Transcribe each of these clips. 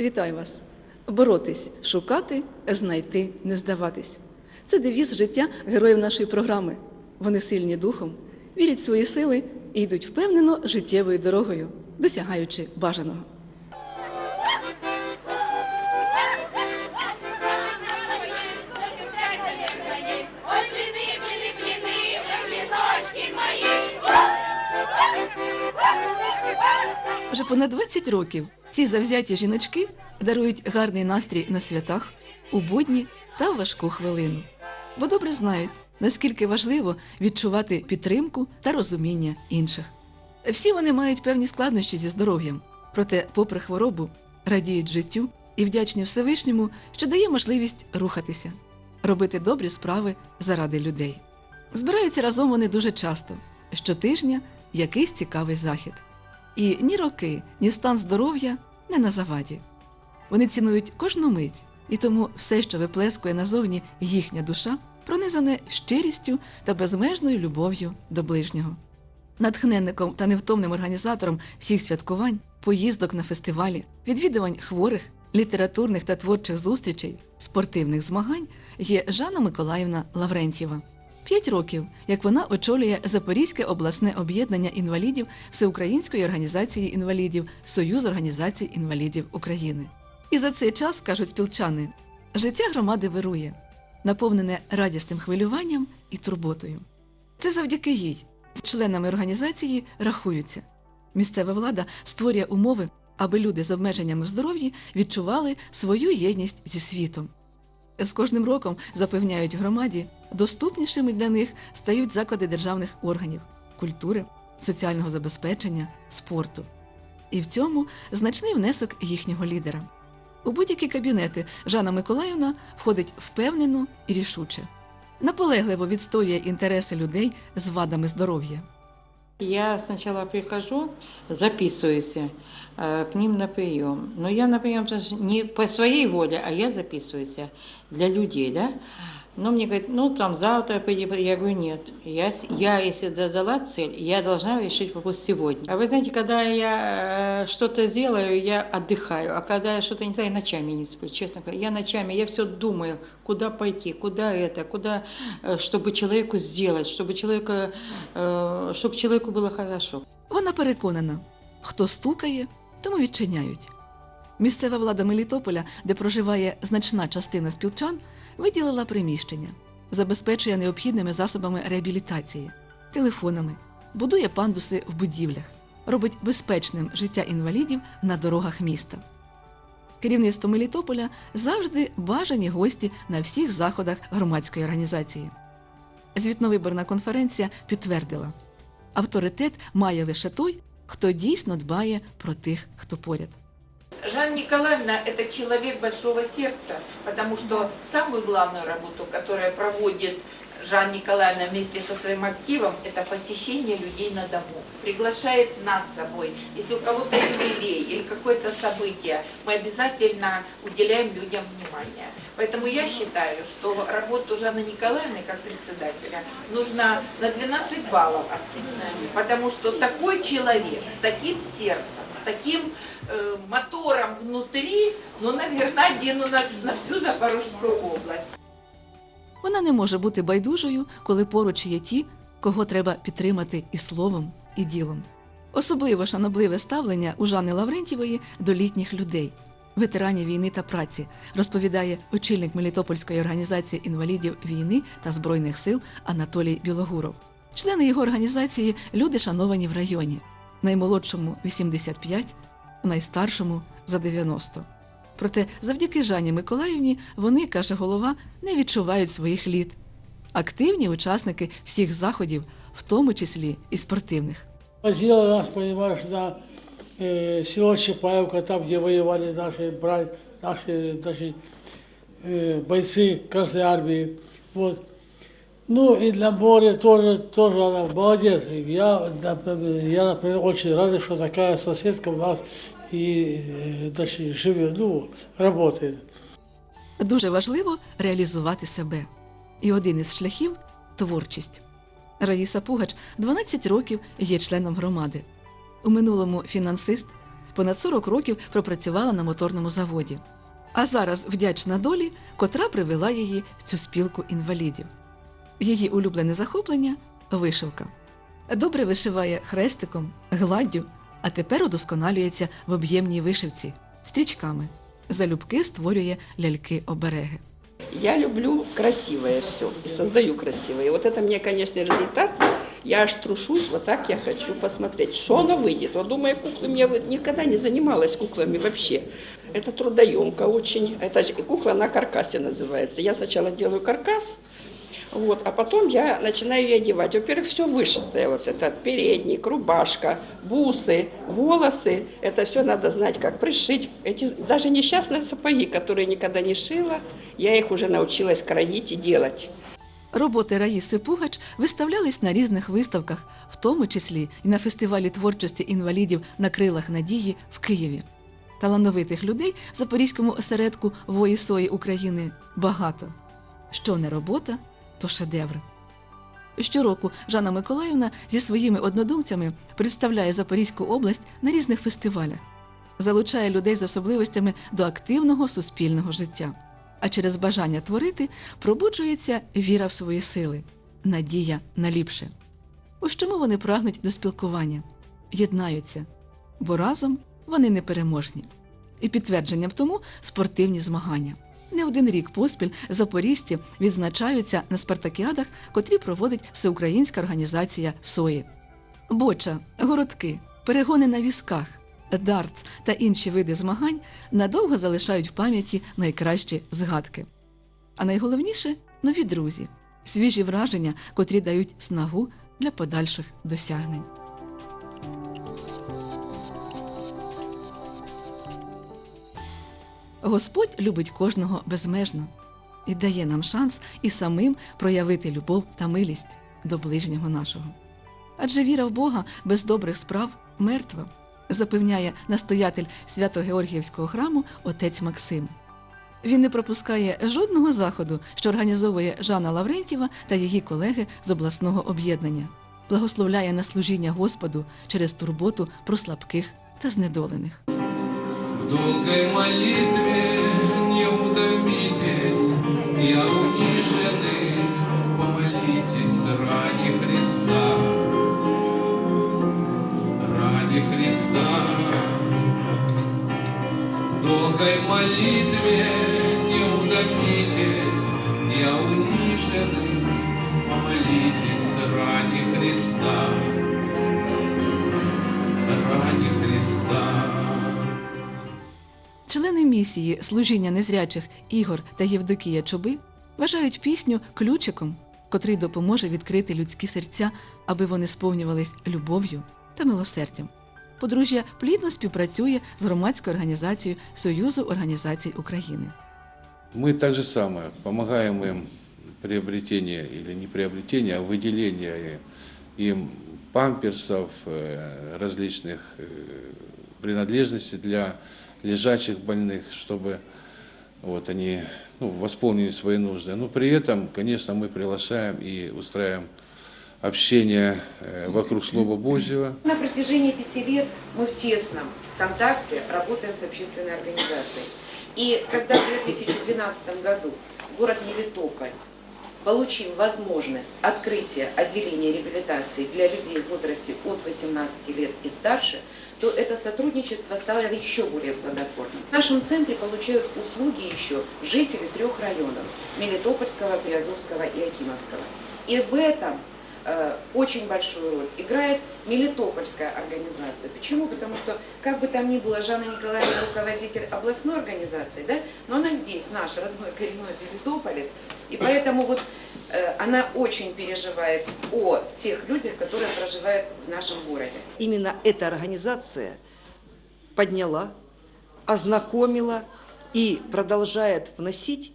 Вітаю вас! Боротись, шукати, знайти, не здаватись. Це девіз життя героїв нашої програми. Вони сильні духом, вірять в свої сили і йдуть впевнено життєвою дорогою, досягаючи бажаного. Ой, блины, блины, блины, ой, блиночки мои. Вже понад 20 років ці завзяті жіночки дарують гарний настрій на святах, у будні та важку хвилину. Бо добре знають, наскільки важливо відчувати підтримку та розуміння інших. Всі вони мають певні складнощі зі здоров'ям, проте, попри хворобу, радіють життю і вдячні Всевишньому, що дає можливість рухатися, робити добрі справи заради людей. Збираються разом вони дуже часто, щотижня якийсь цікавий захід. І ні роки, ні стан здоров'я не на заваді. Вони цінують кожну мить, і тому все, що виплескує назовні їхня душа, пронизане щирістю та безмежною любов'ю до ближнього. Натхненником та невтомним організатором всіх святкувань, поїздок на фестивалі, відвідувань хворих, літературних та творчих зустрічей, спортивних змагань є Жанна Миколаївна Лаврентьєва. П'ять років, як вона очолює Запорізьке обласне об'єднання інвалідів Всеукраїнської організації інвалідів Союз організацій інвалідів України. І за цей час, кажуть спілчани, життя громади вирує, наповнене радісним хвилюванням і турботою. Це завдяки їй. Членами організації рахуються. Місцева влада створює умови, аби люди з обмеженнями в здоров'ї відчували свою єдність зі світом. З кожним роком запевняють громаді, доступнішими для них стають заклади державних органів, культури, соціального забезпечення, спорту. І в цьому значний внесок їхнього лідера. У будь-які кабінети Жанна Миколаївна входить впевнено і рішуче. Наполегливо відстоює інтереси людей з вадами здоров'я. Я сначала прихожу, записываюсь э, к ним на прием. Но я на прием даже не по своей воле, а я записываюсь для людей, да. Но мне говорят, ну там завтра приди, я говорю, нет. Я, с- я если задала цель, я должна решить вопрос сегодня. А вы знаете, когда я э, что-то сделаю, я отдыхаю. А когда я что-то не знаю, я ночами не сплю, честно говоря. Я ночами, я все думаю, куда пойти, куда это, куда, э, чтобы человеку сделать, чтобы, человека, э, чтобы человеку было хорошо. Вона переконана, хто стукає, тому відчиняють. Місцева влада Мелітополя, де проживає значна частина спілчан, виділила приміщення, забезпечує необхідними засобами реабілітації, телефонами, будує пандуси в будівлях, робить безпечним життя інвалідів на дорогах міста. Керівництво Мелітополя завжди бажані гості на всіх заходах громадської організації. Звітновиборна конференція підтвердила, авторитет має лише той, хто дійсно дбає про тих, хто поряд. Жанна Николаевна – это человек большого сердца, потому что самую главную работу, которую проводит Жанна Николаевна вместе со своим активом, это посещение людей на дому. Приглашает нас с собой. Если у кого-то юбилей или какое-то событие, мы обязательно уделяем людям внимание. Поэтому я считаю, что работу Жанны Николаевны как председателя нужно на 12 баллов оценить. Потому что такой человек с таким сердцем, таким э, мотором внутри, ну, наверное, один у нас на всю Запорожскую область. Вона не може бути байдужою, коли поруч є ті, кого треба підтримати і словом, і ділом. Особливо шанобливе ставлення у Жанни Лаврентьєвої до літніх людей, ветеранів війни та праці, розповідає очільник Мелітопольської організації інвалідів війни та збройних сил Анатолій Білогуров. Члени його організації люди шановані в районі, наймолодшому 85, найстаршому за 90. Проте завдяки Жанні Миколаївні вони, каже голова, не відчувають своїх літ. Активні учасники всіх заходів, в тому числі і спортивних. Возила нас, понимаешь, на э, село Чапаевка, там, где воевали наши, бра... наши даже, э, бойцы Красной Армии. Вот. Ну и на море тоже, тоже она молодец. Я, я, например, очень рад, что такая соседка у нас и э, даже живет, ну, работает. Дуже важливо реалізувати себе. І один із шляхів творчість. Раїса Пугач 12 років є членом громади. У минулому фінансист, понад 40 років пропрацювала на моторному заводі. А зараз вдячна долі, котра привела її в цю спілку інвалідів. Її улюблене захоплення вишивка. Добре вишиває хрестиком, гладдю, а тепер удосконалюється в об'ємній вишивці стрічками. Залюбки створює ляльки-обереги. Я люблю красивое все и создаю красивое. И вот это мне, конечно, результат. Я аж трушусь, вот так я хочу посмотреть, что оно выйдет. Вот думаю, куклы, я вот никогда не занималась куклами вообще. Это трудоемко очень. Это же кукла на каркасе называется. Я сначала делаю каркас, вот, а потом я начинаю ее одевать. Во-первых, все вышитое. Вот это передник, рубашка, бусы, волосы. Это все надо знать, как пришить. Эти даже несчастные сапоги, которые никогда не шила, я их уже научилась кроить и делать. Роботи Раїси Пугач виставлялись на різних виставках, в тому числі і на фестивалі творчості інвалідів на крилах надії в Києві. Талановитих людей в Запорізькому осередку Вої Сої України багато. Що не робота, То шедевр. Щороку Жанна Миколаївна зі своїми однодумцями представляє Запорізьку область на різних фестивалях, залучає людей з особливостями до активного суспільного життя. А через бажання творити пробуджується віра в свої сили, надія на ліпше. Ось чому вони прагнуть до спілкування, єднаються, бо разом вони непереможні. І підтвердженням тому спортивні змагання. Не один рік поспіль запоріжці відзначаються на спартакіадах, котрі проводить всеукраїнська організація СОї. Боча, городки, перегони на візках, дартс та інші види змагань надовго залишають в пам'яті найкращі згадки. А найголовніше нові друзі, свіжі враження, котрі дають снагу для подальших досягнень. Господь любить кожного безмежно і дає нам шанс і самим проявити любов та милість до ближнього нашого. Адже віра в Бога без добрих справ мертва, запевняє настоятель Свято-Георгіївського храму отець Максим. Він не пропускає жодного заходу, що організовує Жанна Лаврентєва та її колеги з обласного об'єднання, благословляє на служіння Господу через турботу про слабких та знедолених. Долгой молитве не утомитесь, я униженный, помолитесь ради Христа, ради Христа. Долгой молитве Члени місії служіння незрячих Ігор та Євдокія Чоби вважають пісню ключиком, котрий допоможе відкрити людські серця, аби вони сповнювались любов'ю та милосердям. Подружжя плідно співпрацює з громадською організацією Союзу організацій України. Мы так же самое помогаем им приобретение или не приобретение, а выделение им памперсов, э, различных принадлежностей для лежачих больных, чтобы вот они ну, восполнили свои нужды. Но при этом, конечно, мы приглашаем и устраиваем общение э, вокруг Слова Божьего, На протяжении пяти лет мы в тесном контакте работаем с общественной организацией. И когда в 2012 году город Мелитополь получил возможность открытия отделения реабилитации для людей в возрасте от 18 лет и старше, то это сотрудничество стало еще более плодотворным. В нашем центре получают услуги еще жители трех районов – Мелитопольского, Приазовского и Акимовского. И в этом очень большую роль играет Мелитопольская организация. Почему? Потому что, как бы там ни было, Жанна Николаевна руководитель областной организации, да, но она здесь, наш родной коренной Мелитополец, и поэтому вот э, она очень переживает о тех людях, которые проживают в нашем городе. Именно эта организация подняла, ознакомила и продолжает вносить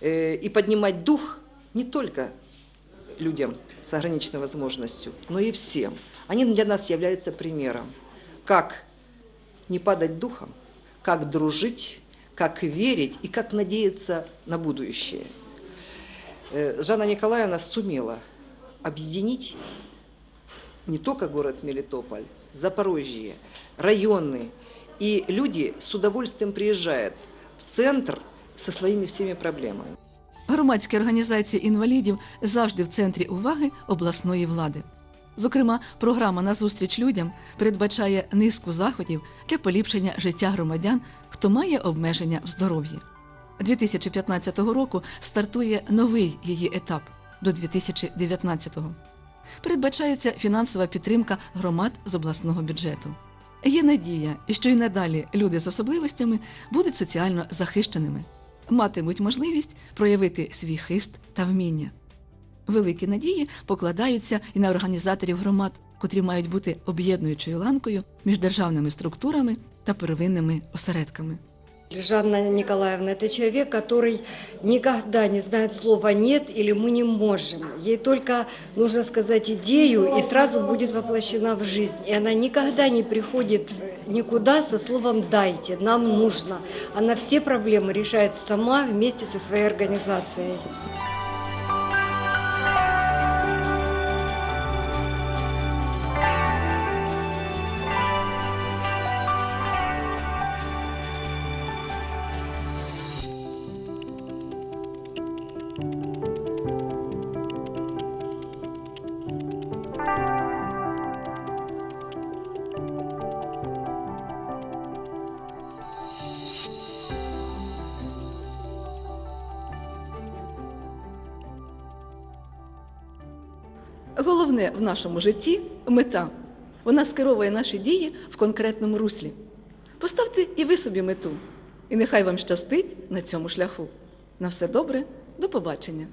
э, и поднимать дух не только людям с ограниченной возможностью, но и всем. Они для нас являются примером, как не падать духом, как дружить, как верить и как надеяться на будущее. Э, Жанна Николаевна сумела объединить не только город Мелитополь, Запорожье, районы И люди с удовольствием приезжают в центр со своими всеми проблемами. Громадські організації інвалідів завжди в центрі уваги обласної влади. Зокрема, програма «Назустріч людям передбачає низку заходів для поліпшення життя громадян, хто має обмеження в здоров'ї. 2015 року стартує новий її етап до 2019-го. Передбачається фінансова підтримка громад з обласного бюджету. Є надія, що й надалі люди з особливостями будуть соціально захищеними, матимуть можливість проявити свій хист та вміння. Великі надії покладаються і на організаторів громад, котрі мають бути об'єднуючою ланкою між державними структурами та первинними осередками. Жанна Николаевна – это человек, который никогда не знает слова «нет» или «мы не можем». Ей только нужно сказать идею, и сразу будет воплощена в жизнь. И она никогда не приходит никуда со словом «дайте», «нам нужно». Она все проблемы решает сама вместе со своей организацией. Головне в нашому житті мета. Вона скеровує наші дії в конкретному руслі. Поставте і ви собі мету, і нехай вам щастить на цьому шляху. На все добре, до побачення.